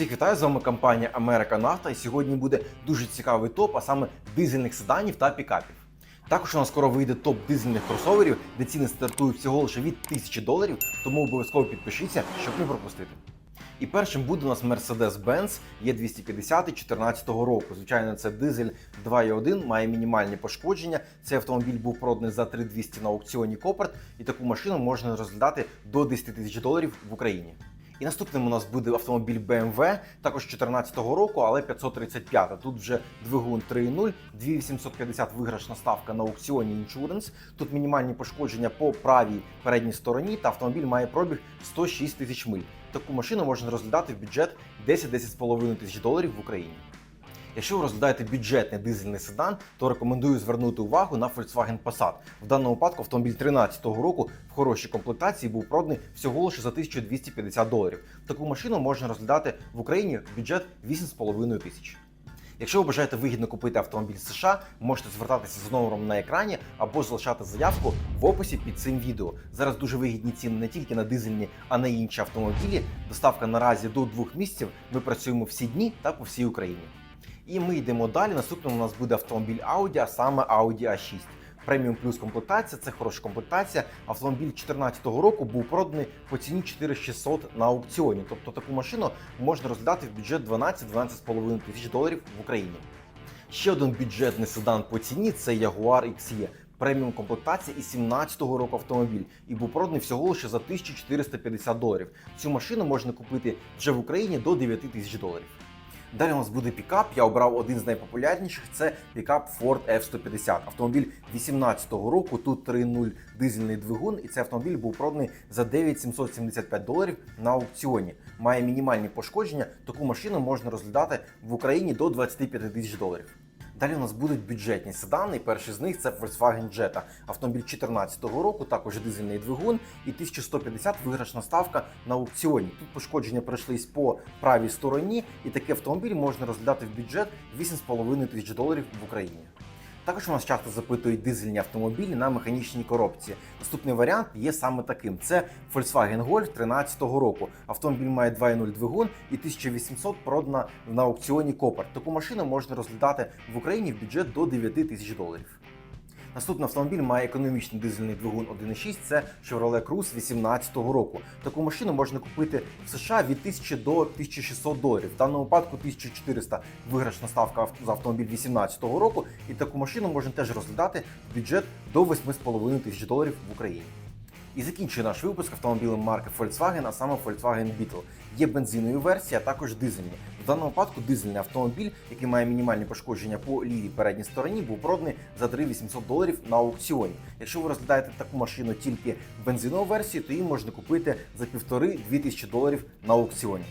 Всіх вітаю з вами компанія Америка Нафта. І сьогодні буде дуже цікавий топ, а саме дизельних седанів та пікапів. Також у нас скоро вийде топ дизельних кросоверів, де ціни стартують всього лише від 1000 доларів, тому обов'язково підпишіться, щоб не пропустити. І першим буде у нас Mercedes-Benz E250 2014 року. Звичайно, це дизель 2.1, має мінімальні пошкодження. Цей автомобіль був проданий за 3200 на аукціоні Копарт, і таку машину можна розглядати до 10 тисяч доларів в Україні. І наступним у нас буде автомобіль BMW, також 2014 року, але 535. Тут вже двигун 3.0, 2850 виграшна ставка на аукціоні Insurance. Тут мінімальні пошкодження по правій передній стороні, та автомобіль має пробіг 106 тисяч миль. Таку машину можна розглядати в бюджет 10-10,5 тисяч доларів в Україні. Якщо ви розглядаєте бюджетний дизельний седан, то рекомендую звернути увагу на Volkswagen Passat. В даному випадку автомобіль 2013 року в хорошій комплектації був проданий всього лише за 1250 доларів. Таку машину можна розглядати в Україні в бюджет 8,5 тисяч. Якщо ви бажаєте вигідно купити автомобіль з США, можете звертатися з номером на екрані або залишати заявку в описі під цим відео. Зараз дуже вигідні ціни не тільки на дизельні, а на інші автомобілі. Доставка наразі до двох місяців. Ми працюємо всі дні та по всій Україні. І ми йдемо далі. Наступним у нас буде автомобіль Audi, а саме Audi A6. Преміум плюс комплектація це хороша комплектація. Автомобіль 2014 року був проданий по ціні 4600 на аукціоні. Тобто таку машину можна розглядати в бюджет 12-12,5 тисяч доларів в Україні. Ще один бюджетний седан по ціні це Jaguar XE. Преміум комплектація і 17-го року автомобіль і був проданий всього лише за 1450 доларів. Цю машину можна купити вже в Україні до 9 тисяч доларів. Далі у нас буде пікап. Я обрав один з найпопулярніших. Це пікап Ford F-150. Автомобіль 18-го року. Тут 3.0 дизельний двигун, і цей автомобіль був проданий за 9775 доларів на аукціоні. Має мінімальні пошкодження. Таку машину можна розглядати в Україні до 25 тисяч доларів. Далі у нас будуть бюджетні седани. Перший з них це Volkswagen Jetta. Автомобіль 2014 року, також дизельний двигун і 1150 виграшна ставка на аукціоні. Тут пошкодження пройшлись по правій стороні, і такий автомобіль можна розглядати в бюджет 8,5 тисяч доларів в Україні. Також у нас часто запитують дизельні автомобілі на механічній коробці. Наступний варіант є саме таким: це Volkswagen Golf 2013 року. Автомобіль має 2.0 двигун і 1800 продана на аукціоні Копер. Таку машину можна розглядати в Україні в бюджет до 9 тисяч доларів. Наступний автомобіль має економічний дизельний двигун 1.6, це Chevrolet Cruze 2018 року. Таку машину можна купити в США від 1000 до 1600 доларів. В даному випадку 1400 виграшна ставка за автомобіль 2018 року, і таку машину можна теж розглядати в бюджет до 8,5 тисяч доларів в Україні. І закінчує наш випуск автомобілем марки Volkswagen, а саме Volkswagen Beetle. Є бензинові версії, а також дизельні. В даному випадку дизельний автомобіль, який має мінімальні пошкодження по лівій передній стороні, був проданий за 3800 доларів на аукціоні. Якщо ви розглядаєте таку машину тільки бензинову версію, то її можна купити за 1,5-2 тисячі доларів на аукціоні.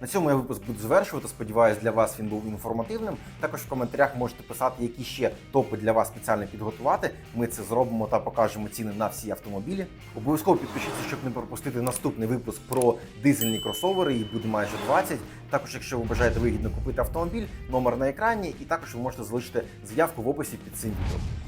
На цьому я випуск буду завершувати. Сподіваюсь, для вас він був інформативним. Також в коментарях можете писати, які ще топи для вас спеціально підготувати. Ми це зробимо та покажемо ціни на всі автомобілі. Обов'язково підпишіться, щоб не пропустити наступний випуск про дизельні кросовери. Їх буде майже 20. Також, якщо ви бажаєте вигідно купити автомобіль, номер на екрані, і також ви можете залишити заявку в описі під цим відео.